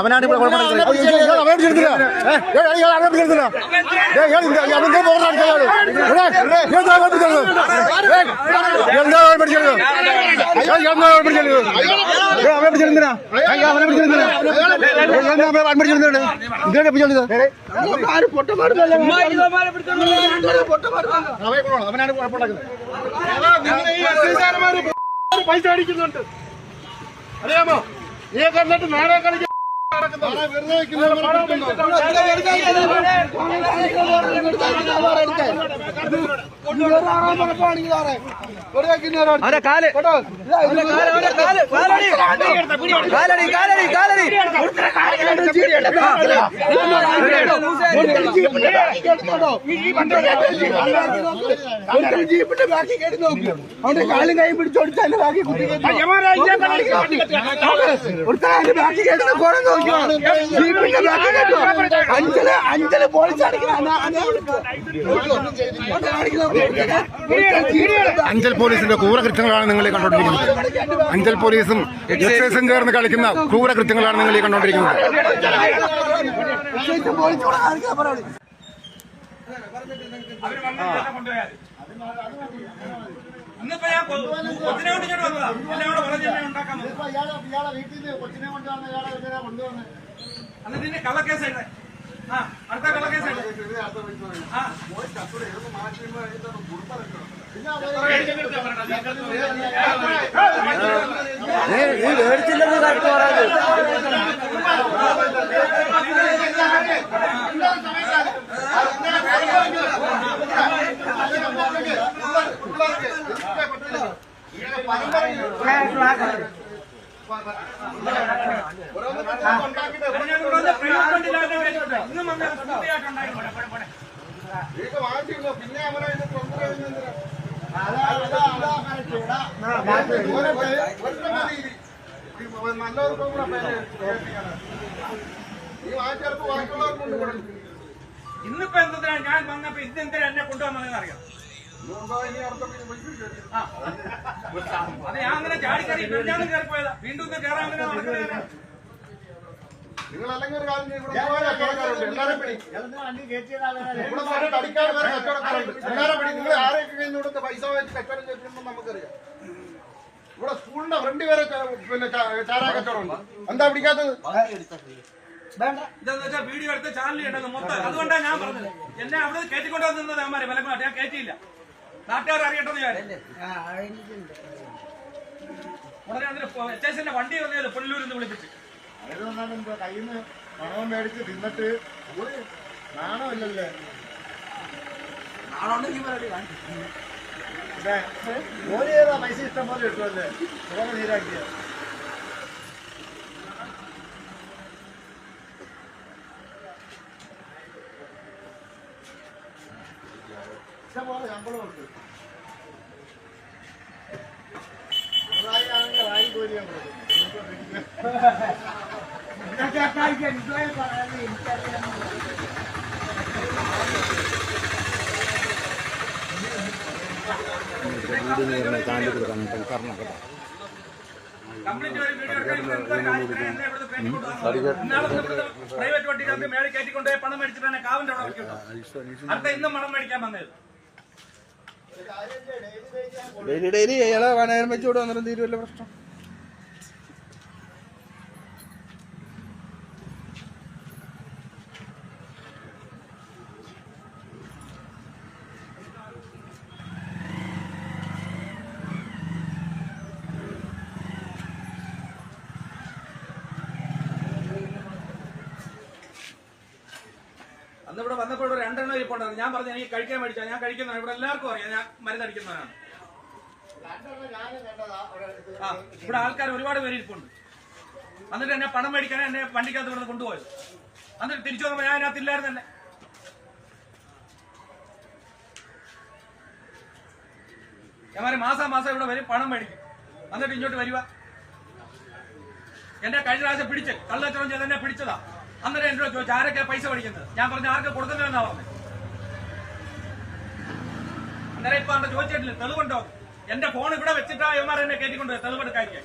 അവനാണ് ഇവിടെ കുഴപ്പമുണ്ടാക്കുന്നത് അത് ഇയാൾ- ഇയാൾ അവനെ പിടിച്ച് അടിച്ചതില്ല. ഏയ്, ഏയ്, ഇയാൾ അവനെ പിടിച്ച് പൈസ അടിക്കുന്നുണ്ട്. അറിയാമോ? നീ കണ്ടിട്ട് നാളെ കളിക്കാൻ അവന്റെ കാൽ അവന്റെ കാൽ അവന്റെ കാൽ കാലടി കാലടി കാലടി കാലടി ജീപ്പിന്റെ ബാക്കി കേട്ട്? നോക്കി അവന്റെ കാലും കൈ പിടിച്ചോടിച്ച് അതിന്റെ ബാക്കി കുത്തി ഒരുത്തന്റെ ബാക്കി കേട്ടത് കുറെ നോക്കിയോ ജീപ്പിന്റെ ബാക്കി കേട്ടോ അഞ്ചൽ അഞ്ചൽ പോളിച്ച് അടിക്കുന്ന അഞ്ചൽ പോലീസിന്റെ ക്രൂരകൃത്യങ്ങളാണ് നിങ്ങൾ കണ്ടുകൊണ്ടിരിക്കുന്നത്. അഞ്ചൽ പോലീസും എക്സൈസും ചേർന്ന് കളിക്കുന്ന ക്രൂരകൃത്യങ്ങളാണ് നിങ്ങൾ കണ്ടുകൊണ്ടിരിക്കുന്നത്. ഇന്നിപ്പോ ഞാൻ കൊച്ചിനെ കൊണ്ട് ഇങ്ങോട്ട് ഇനി കള്ളക്കേസായിട്ട് നീ മേടിച്ചില്ലെന്ന് കറക്റ്റ് പറയാത് ഞാൻ പിന്നെ അവനെ എന്തിനാ? നല്ലവർക്കും കൂടെ. ഈ വാങ്ങിച്ചെടുത്ത് ബാക്കിയുള്ളവർക്ക്. ഇന്നിപ്പോ എന്താ ഞാൻ വന്നപ്പോ ഇതെന്തിനാ എന്നെ കൊണ്ടുവന്നതെന്ന് അറിയാം അത് ഞാൻ അങ്ങനെ ചാടിക്കറി ഞാൻ കയറിപ്പോയതാ വീണ്ടും കേറാൻ കയറാൻ അങ്ങനെ നടക്കുന്നതിനാ നിങ്ങൾ അല്ലെങ്കിൽ ഒരു കാര്യം ഇവിടെ കച്ചവടക്കാരുണ്ട് എല്ലാവരും പിടി ഇവിടെ കുറെ തടിക്കാർ വേറെ കച്ചവടക്കാരുണ്ട്. എല്ലാവരും പിടി. നിങ്ങൾ ആരെയൊക്കെ കഴിഞ്ഞ് കൊടുത്ത് പൈസ വെച്ച് കച്ചവടം ചെയ്തിട്ടുണ്ടെന്ന് നമുക്കറിയാം. ഇവിടെ സ്കൂളിന്റെ ഫ്രണ്ട് വരെ പിന്നെ ചാരാ കച്ചവടം ഉണ്ട് എന്താ പിടിക്കാത്തത്? ഇതെന്ന് വെച്ചാൽ വീഡിയോ എടുത്ത് ചാനൽ ഇടുന്നത് മൊത്തം. അതുകൊണ്ടാണ് ഞാൻ പറഞ്ഞത്. എന്നെ അവിടെ കയറ്റിക്കൊണ്ട് വന്നത് അവന്മാരെ. വിലക്കുമായിട്ട് ഞാൻ കയറ്റിയില്ല. നാട്ടുകാർ അറിയട്ടെന്ന് ഞാൻ ഉടനെ അതിന് എച്ച് വണ്ടി വന്നല്ലോ പുല്ലൂരിൽ നിന്ന് വിളിപ്പിച്ച് കയ്യിൽ നിന്ന് പണവും മേടിച്ച് തിന്നിട്ട് ഒരു നാണമില്ലല്ലേ. ജോലി ചെയ്താ പൈസ ഇഷ്ടം പോലെ കിട്ടുമല്ലേ തുറന്ന് നീരാക്കിയ. ഇഷ്ടം പോലെ ശമ്പളം ഉണ്ട് പിണറായി ആണെങ്കിൽ വാരി കോരിയാൻ കൊടുക്കും കംപ്ലീറ്റ് ഒരു വീഡിയോ എടുക്കാൻ ഇവിടെ എന്താ കാര്യം? എന്നെ ഇവിടുന്ന് കയറ്റിക്കൊണ്ട് വന്നത്. ഇന്നാളെ ഇവിടുത്തെ പ്രൈവറ്റ് പണം തന്നെ ഇന്നും പണം ഡെയിലി ഡെയിലി അയാളെ വനേരം വെച്ചുകൂടെ വന്നിട്ട് തീരുവല്ല പ്രശ്നം. അന്ന് ഇവിടെ വന്നപ്പോൾ ഇവിടെ രണ്ടെണ്ണം ഇരിപ്പുണ്ടായിരുന്നു. ഞാൻ പറഞ്ഞു എനിക്ക് കഴിക്കാൻ മേടിച്ചാ. ഞാൻ കഴിക്കുന്നതാണ്. ഇവിടെ എല്ലാവർക്കും അറിയാം. ഞാൻ മരുന്നടിക്കുന്നവനാണ് ആ ഇവിടെ ആൾക്കാർ ഒരുപാട് പേര് ഇരിപ്പുണ്ട്. എന്നിട്ട് എന്നെ പണം മേടിക്കാൻ എന്നെ വണ്ടിക്കകത്ത് ഇവിടെ കൊണ്ടുപോയത്. എന്നിട്ട് തിരിച്ചു വന്നപ്പോൾ ഞാൻ അതിനകത്ത് ഇല്ലായിരുന്നു തന്നെ ഞാൻ മാസം മാസം ഇവിടെ വരും പണം മേടിക്കും. എന്നിട്ട് ഇങ്ങോട്ട് വരുക എന്നെ കഴിഞ്ഞ പ്രാവശ്യം പിടിച്ച് കള്ളച്ചവൻ ചെയ്ത് എന്നെ പിടിച്ചതാ. അന്നേരം എന്നോട് ചോദിച്ചു. ആരൊക്കെ പൈസ പഠിക്കുന്നത് ഞാൻ പറഞ്ഞു ആർക്ക് കൊടുക്കുന്നില്ലെന്നാ പറഞ്ഞത് അന്നേരം ഇപ്പൊ അവിടെ ചോദിച്ചിട്ടില്ല. തെളിവുണ്ടോ? എന്റെ ഫോൺ ഇവിടെ വെച്ചിട്ടാ ഇവന്മാർ എന്നെ കയറ്റിക്കൊണ്ട് തെളിവെടുക്കാതിരിക്കാൻ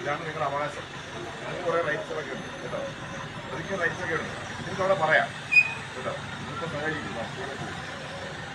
ഇതാണ് നിങ്ങളുടെ അവകാശം. നിങ്ങൾക്ക് കുറെ റൈറ്റ്സ് ഒക്കെ ഉണ്ട് കേട്ടോ അതൊക്കെ റൈറ്റ്സ് ഒക്കെ ഉണ്ട് നിങ്ങൾക്ക് അവിടെ പറയാം കേട്ടോ നിങ്ങൾക്ക് സഹകരിക്കും അതാണ് ഈ പറയുന്നത് എനിക്ക് കൊണ്ടുപോകാനൊക്കത്തില്ല നിങ്ങൾ നിങ്ങളൊരു കാര്യം നിങ്ങൾ ചുമ്മാ ആവശ്യം ഇതിനെല്ലാം ഒത്താശ കൊടുക്കുന്ന ഇവരാ ഇവർ പണം മേടിച്ച് പല ആൾക്കാരെയും പറയാം ഇതിന്റെ പരിപാടി കൊടുത്ത്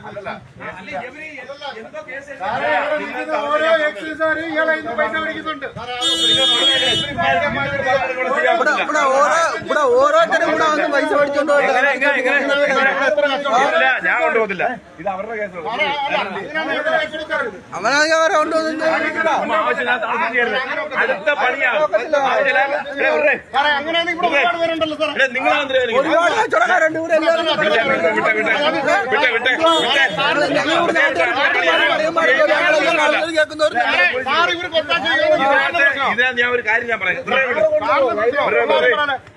അല്ലല്ല അല്ല ഇവർ എന്തോ കേസ് ഓരോ എക്സൈസുകാരും ഇയാളെ പൈസ മേടിക്കുന്നുണ്ട് ഇവിടെ ഇവിടെ ഓരോ ഇവിടെ ഓരോരുത്തരും കൂടെ വന്ന് പൈസ മേടിച്ചോണ്ട് ഞാൻ കൊണ്ടുപോകത്തില്ല ഇത് അവരുടെ അവനാണെങ്കിൽ അവരെ കൊണ്ടുവന്നു അടുത്ത പണിയാണ് ഇവിടെ ഒരുപാട് കച്ചവടക്കാരുണ്ട് എല്ലാവരും കേൾക്കുന്നവർ ഇതാ ഞാൻ ഒരു കാര്യം ഞാൻ പറയാം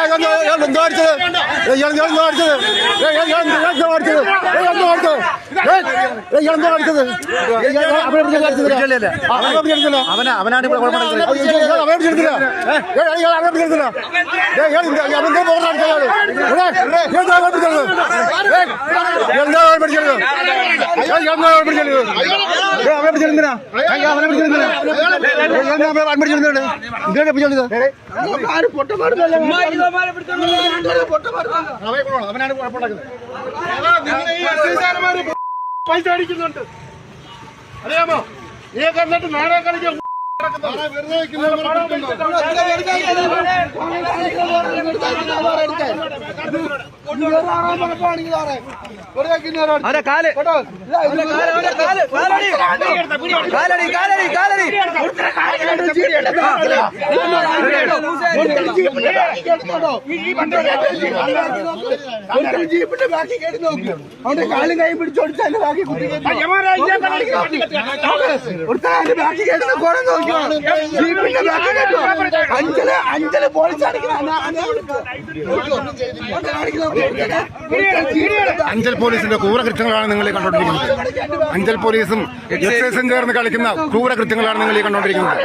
ಅಡಿತದೆ ಅಡಿತದೆ ಅಡಿತದೆ അടിച്ചത് അവനാ അവനാണ് ഇവിടെ പിടിച്ചെടുത്തത് അവനാണ് കുഴപ്പമുണ്ടാക്കുന്നത് പൈസ അടിക്കുന്നുണ്ട് അറിയാമോ നീ കണ്ടിട്ട് നാടക കളിക്കാൻ വെറുതെ ജീപ്പിന്റെ ബാക്കി കേട്ട് നോക്കി അവന്റെ കാലും കൈ പിടിച്ചോടിച്ച് അതിന്റെ ബാക്കി കുത്തി ഒരുത്തന്റെ ബാക്കി കേട്ട് കുറെ നോക്കിയോ ജീപ്പിന്റെ ബാക്കി കേട്ടോ അഞ്ചൽ അഞ്ചൽ പോലീസ് അഞ്ചൽ പോലീസിന്റെ ക്രൂരകൃത്യങ്ങളാണ് നിങ്ങൾ കണ്ടുകൊണ്ടിരിക്കുന്നത് അഞ്ചൽ പോലീസും എക്സൈസും ചേർന്ന് കളിക്കുന്ന ക്രൂരകൃത്യങ്ങളാണ് നിങ്ങൾ കണ്ടുകൊണ്ടിരിക്കുന്നത്